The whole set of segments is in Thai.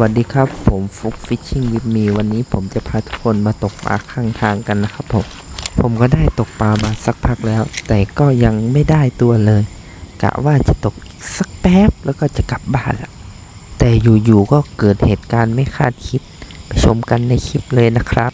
วัสดีครับ ผมฟุกฟิชชิ่งวิมีวันนี้ผมจะพาทุกคนมาตกปลาข้างทางกันนะครับผมผมก็ได้ตกปลามาสักพักแล้ว แต่ก็ยังไม่ได้ตัวเลย กะว่าจะตกอีกสักแป๊บแล้วก็จะกลับบ้านละแต่อยู่ๆก็เกิดเหตุการณ์ไม่คาดคิด ไปชมกันในคลิปเลยนะครับ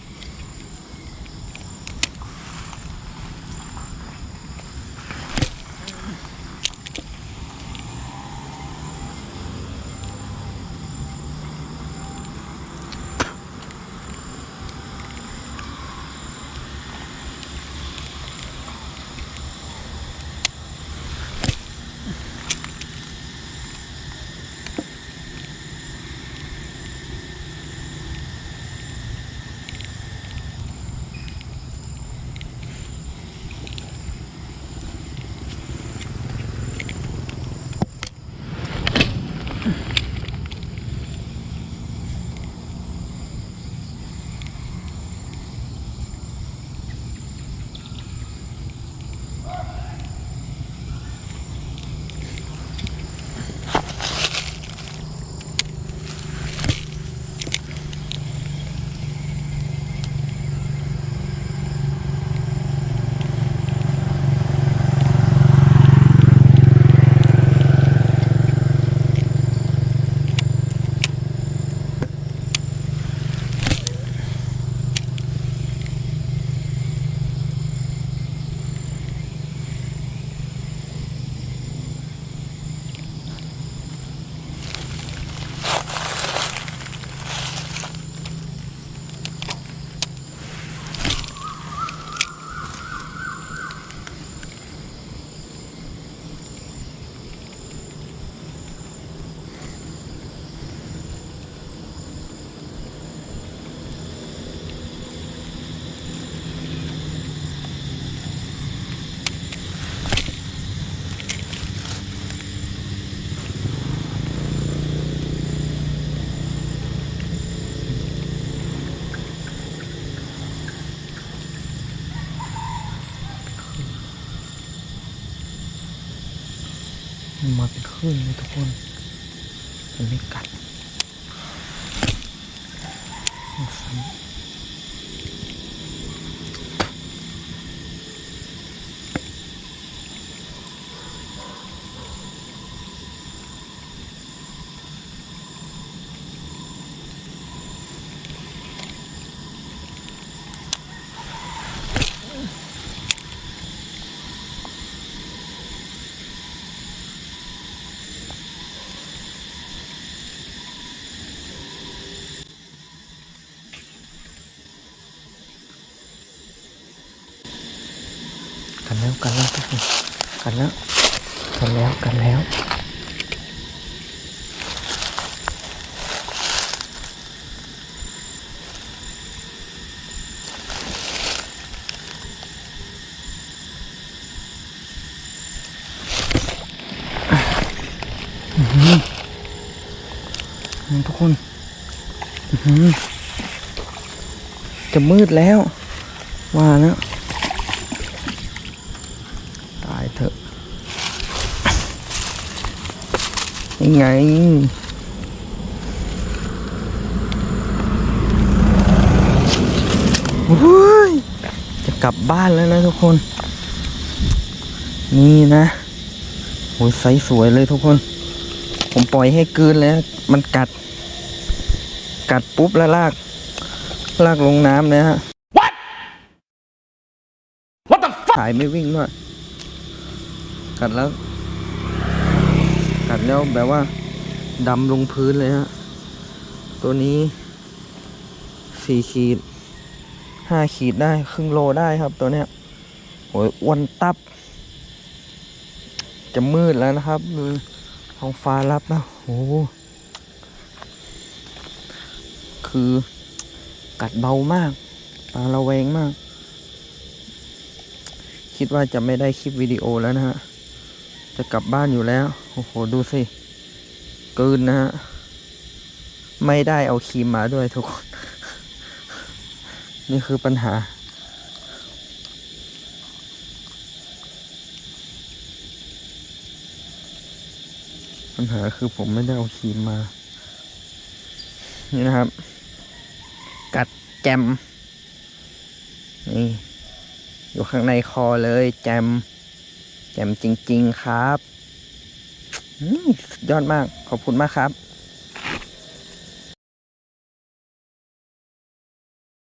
มาเป็นคลื่นเลยทุกคน มันไม่กัดมันซ้ำ แล้วกันแล้วทุกคนกันแล้วกันแล้วกันแล้วทุกคนจะมืดแล้วว่าแล้ว ตาย เถอะยังไงโอ้ยจะกลับบ้านแล้วนะทุกคน นี่นะโอ้ยไซส์สวยเลยทุกคน ผมปล่อยให้กลืนแล้ว มันกัด กัดปุ๊บแล้วลาก ลากลงน้ำเลยฮะ What the fuck? สายไม่วิ่งด้วย กัดแล้ว กัดแล้วแบบว่าดำลงพื้นเลยฮะ ตัวนี้สี่ขีดห้าขีดได้ครึ่งโลได้ครับตัวเนี้ยโอ้ยอ้วนตับ จะมืดแล้วนะครับท้องฟ้ารับแล้วโอ้คือกัดเบามากปลาระแวงมาก คิดว่าจะไม่ได้คลิปวิดีโอแล้วนะฮะ จะกลับบ้านอยู่แล้ว โอ้โห ดูสิกินนะฮะ ไม่ได้เอาครีมมาด้วยทุกคน นี่คือปัญหา ปัญหาคือผมไม่ได้เอาครีมมา นี่นะครับ กัดแจม นี่ อยู่ข้างในคอเลยแจม แจ่มจริง ๆ ครับ ยอดมาก ขอบคุณมากครับ